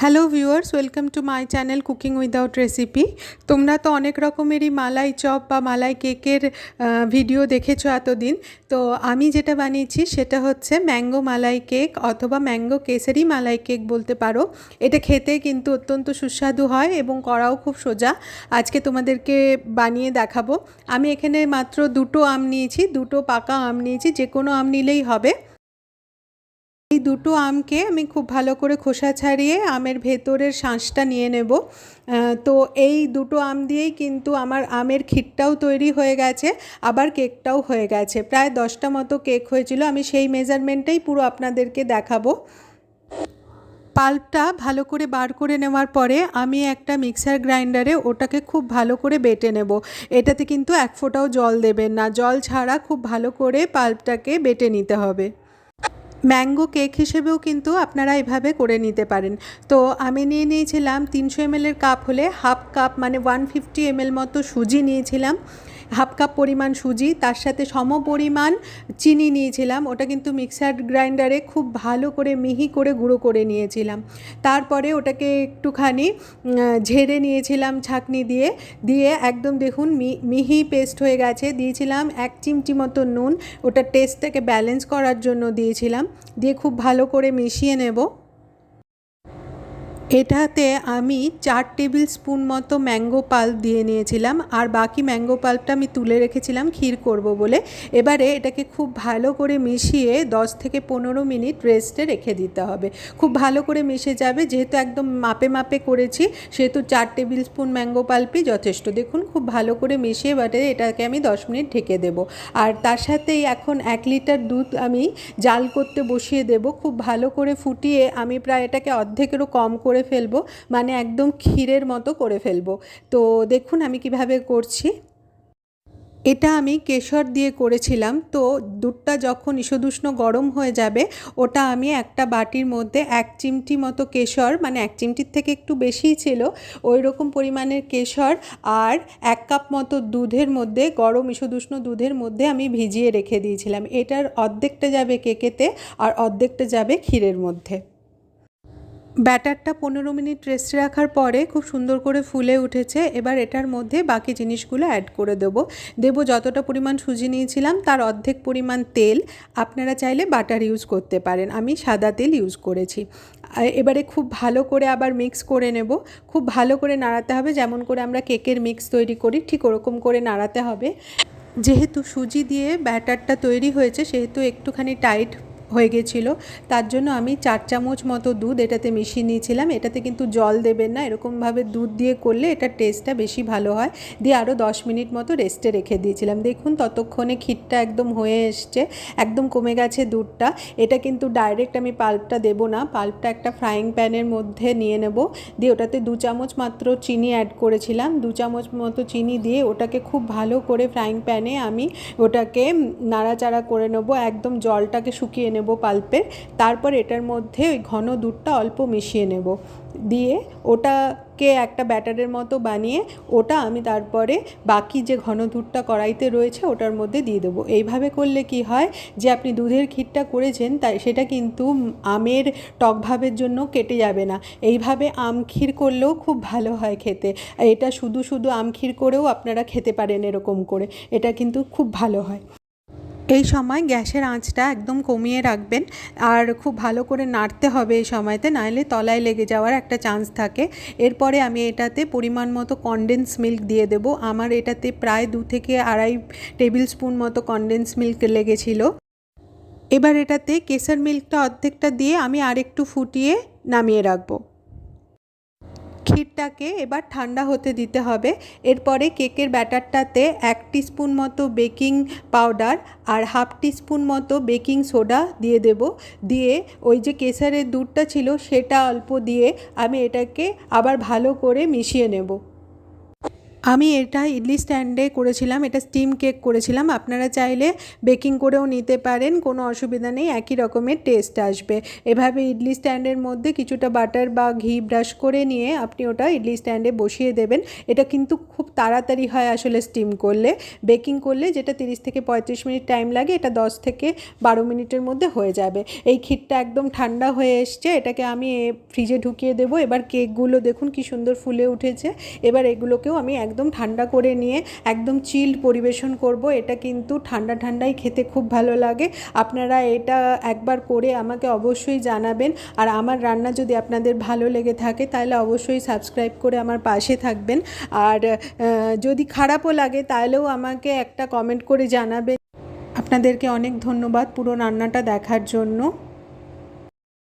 Hello viewers welcome to my channel cooking without recipe তোমরা তো অনেক রকমেরই মালাই চপ বা মালাই কেকের ভিডিও দেখেছ এতদিন। তো আমি যেটা বানিয়েছি সেটা হচ্ছে ম্যাঙ্গো মালাই কেক অথবা ম্যাঙ্গো কেসারি মালাই কেক বলতে পারো। এটা খেতে কিন্তু অত্যন্ত সুস্বাদু হয় এবং করাও খুব সোজা। আজকে তোমাদেরকে বানিয়ে দেখাবো। আমি এখানে মাত্র দুটো আম নিয়েছি, দুটো পাকা আম নিয়েছি যে কোনো আম নিলেই হবে। এই দুটো আমকে আমি খুব ভালো করে খোসা ছাড়িয়ে আমের ভেতরের শাঁসটা নিয়ে নেব। তো এই দুটো আম দিয়েই কিন্তু আমার আমের ক্ষীরটাও তৈরি হয়ে গেছে, আবার কেকটাও হয়ে গেছে। প্রায় দশটা মতো কেক হয়েছিল, আমি সেই মেজারমেন্টেই পুরো আপনাদেরকে দেখাবো। পাল্পটা ভালো করে বার করে নেওয়ার পরে আমি একটা মিক্সার গ্রাইন্ডারে ওটাকে খুব ভালো করে বেটে নেব। এটাতে কিন্তু এক ফোঁটাও জল দেবেন না, জল ছাড়া খুব ভালো করে পাল্পটাকে বেটে নিতে হবে। ম্যাঙ্গো কেক হিসেবেও কিন্তু আপনারা এভাবে করে নিতে পারেন। তো আমি নিয়ে নিয়েছিলাম তিনশো এমএলের কাপ হলে হাফ কাপ মানে ওয়ান ফিফটি এমএল মতো সুজি নিয়েছিলাম। হাফ কাপ পরিমাণ সুজি, তার সাথে সম পরিমাণ চিনি নিয়েছিলাম। ওটা কিন্তু মিক্সার গ্রাইন্ডারে খুব ভালো করে মিহি করে গুঁড়ো করে নিয়েছিলাম। তারপরে ওটাকে একটুখানি ঝেড়ে নিয়েছিলাম ছাঁকনি দিয়ে। দিয়ে একদম দেখুন মিহি পেস্ট হয়ে গেছে। দিয়েছিলাম এক চিমটি মতো নুন। ওটা টেস্টটাকে ব্যালেন্স করার জন্য দিয়েছিলাম। দিয়ে খুব ভালো করে মিশিয়ে নেব। এটাতে আমি চার টেবিল স্পুন মতো ম্যাঙ্গো পাল্প দিয়ে নিয়েছিলাম, আর বাকি ম্যাঙ্গো পাল্পটা আমি তুলে রেখেছিলাম ক্ষীর করব বলে। এবারে এটাকে খুব ভালো করে মিশিয়ে 10 থেকে পনেরো মিনিট রেস্টে রেখে দিতে হবে। খুব ভালো করে মিশে যাবে, যেহেতু একদম মাপে মাপে করেছি, সেহেতু চার টেবিল স্পুন ম্যাঙ্গো পাল্পই যথেষ্ট। দেখুন, খুব ভালো করে মিশিয়ে বাটে এটাকে আমি 10 মিনিট ঢেকে দেব। আর তার সাথেই এখন এক লিটার দুধ আমি জাল করতে বসিয়ে দেব। খুব ভালো করে ফুটিয়ে আমি প্রায় এটাকে অর্ধেকেরও কম করে করে ফেলব মানে একদম ক্ষীরের মতো করে ফেলব। তো দেখুন আমি কীভাবে করছি। এটা আমি কেশর দিয়ে করেছিলাম। তো দুধটা যখন ঈষদুষ্ণ গরম হয়ে যাবে, ওটা আমি একটা বাটির মধ্যে এক চিমটি মতো কেশর মানে এক চিমটির থেকে একটু বেশিই ছিল ওই রকম পরিমাণের কেশর আর এক কাপ মতো দুধের মধ্যে, গরম ঈষদুষ্ণ দুধের মধ্যে আমি ভিজিয়ে রেখে দিয়েছিলাম। এটার অর্ধেকটা যাবে কেকেতে আর অর্ধেকটা যাবে ক্ষীরের মধ্যে। ব্যাটারটা পনেরো মিনিট রেস্টে রাখার পরে খুব সুন্দর করে ফুলে উঠেছে। এবার এটার মধ্যে বাকি জিনিসগুলো অ্যাড করে দেবো। দেবো যতটা পরিমাণ সুজি নিয়েছিলাম, তার অর্ধেক পরিমাণ তেল। আপনারা চাইলে বাটার ইউজ করতে পারেন। আমি সাদা তেল ইউজ করেছি। এবারে খুব ভালো করে আবার মিক্স করে নেব। খুব ভালো করে নাড়াতে হবে। যেমন করে আমরা কেকের মিক্স তৈরি করি, ঠিক ওরকম করে নাড়াতে হবে। যেহেতু সুজি দিয়ে ব্যাটারটা তৈরি হয়েছে, সেহেতু একটুখানি টাইট হয়ে গেছিল। তার জন্য আমি চার চামচ মতো দুধ এটাতে মিশিয়ে নিয়েছিলাম। এটাতে কিন্তু জল দেবেন না, এরকমভাবে দুধ দিয়ে করলে এটার টেস্টটা বেশি ভালো হয়। দিয়ে আরও দশ মিনিট মতো রেস্টে রেখে দিয়েছিলাম। দেখুন ততক্ষণে ক্ষীরটা একদম হয়ে এসছে, একদম কমে গেছে দুধটা। এটা কিন্তু ডাইরেক্ট আমি পাল্পটা দেবো না, পাল্পটা একটা ফ্রাইং প্যানের মধ্যে নিয়ে নেব। দিয়ে ওটাতে দু চামচ মাত্র চিনি অ্যাড করেছিলাম। দু চামচ মতো চিনি দিয়ে ওটাকে খুব ভালো করে ফ্রাইং প্যানে আমি ওটাকে নাড়াচাড়া করে নেব। একদম জলটাকে শুকিয়ে নেব পাল্পের তারপর এটার মধ্যে ওই ঘন দুধটা অল্প মিশিয়ে নেব। দিয়ে ওটাকে একটা ব্যাটারের মতো বানিয়ে ওটা আমি তারপরে বাকি যে ঘন দুধটা কড়াইতে রয়েছে ওটার মধ্যে দিয়ে দেবো। এইভাবে করলে কি হয় যে আপনি দুধের ক্ষীরটা করেছেন তাই সেটা কিন্তু আমের টকভাবের জন্য কেটে যাবে না। এইভাবে আম ক্ষীর করলেও খুব ভালো হয় খেতে। এটা শুধু শুধু আম ক্ষীর করেও আপনারা খেতে পারেন এরকম করে। এটা কিন্তু খুব ভালো হয়। এই সময় গ্যাসের আঁচটা একদম কমিয়ে রাখবেন আর খুব ভালো করে নাড়তে হবে এই সময়তে, নাহলে তলায় লেগে যাওয়ার একটা চান্স থাকে। এরপরে আমি এটাতে পরিমাণ মতো কনডেন্স মিল্ক দিয়ে দেব। আমার এটাতে প্রায় দু থেকে আড়াই টেবিল স্পুন মতো কনডেন্স মিল্ক লেগেছিল। এবার এটাতে কেসার মিল্কটা অর্ধেকটা দিয়ে আমি আরেকটু ফুটিয়ে নামিয়ে রাখব। ক্ষীরটাকে এবার ঠান্ডা হতে দিতে হবে। এরপরে কেকের ব্যাটারটাতে এক স্পুন মতো বেকিং পাউডার আর হাফ স্পুন মতো বেকিং সোডা দিয়ে দেব। দিয়ে ওই যে কেসারের দুধটা ছিল সেটা অল্প দিয়ে আমি এটাকে আবার ভালো করে মিশিয়ে নেব। আমি এটা ইডলি স্ট্যান্ডে করেছিলাম, এটা স্টিম কেক করেছিলাম। আপনারা চাইলে বেকিং করেও নিতে পারেন, কোনো অসুবিধা নেই, একই রকমের টেস্ট আসবে। এভাবে ইডলি স্ট্যান্ডের মধ্যে কিছুটা বাটার বা ঘি ব্রাশ করে নিয়ে আপনি ওটা ইডলি স্ট্যান্ডে বসিয়ে দেবেন। এটা কিন্তু খুব তাড়াতাড়ি হয় আসলে স্টিম করলে। বেকিং করলে যেটা তিরিশ থেকে পঁয়ত্রিশ মিনিট টাইম লাগে, এটা দশ থেকে বারো মিনিটের মধ্যে হয়ে যাবে। এই ক্ষীরটা একদম ঠান্ডা হয়ে এসছে, এটাকে আমি ফ্রিজে ঢুকিয়ে দেবো। এবার কেকগুলো দেখুন কি সুন্দর ফুলে উঠেছে। এবার এগুলোকেও আমি একদম ঠান্ডা করে নিয়ে একদম চিল্ড পরিবেশন করব। এটা কিন্তু ঠান্ডা ঠান্ডাই খেতে খুব ভালো লাগে। আপনারা এটা একবার করে আমাকে অবশ্যই জানাবেন। আর আমার রান্না যদি আপনাদের ভালো লেগে থাকে, তাহলে অবশ্যই সাবস্ক্রাইব করে আমার পাশে থাকবেন। আর যদি খারাপও লাগে, তাহলেও আমাকে একটা কমেন্ট করে জানাবেন। আপনাদেরকে অনেক ধন্যবাদ পুরো রান্নাটা দেখার জন্য।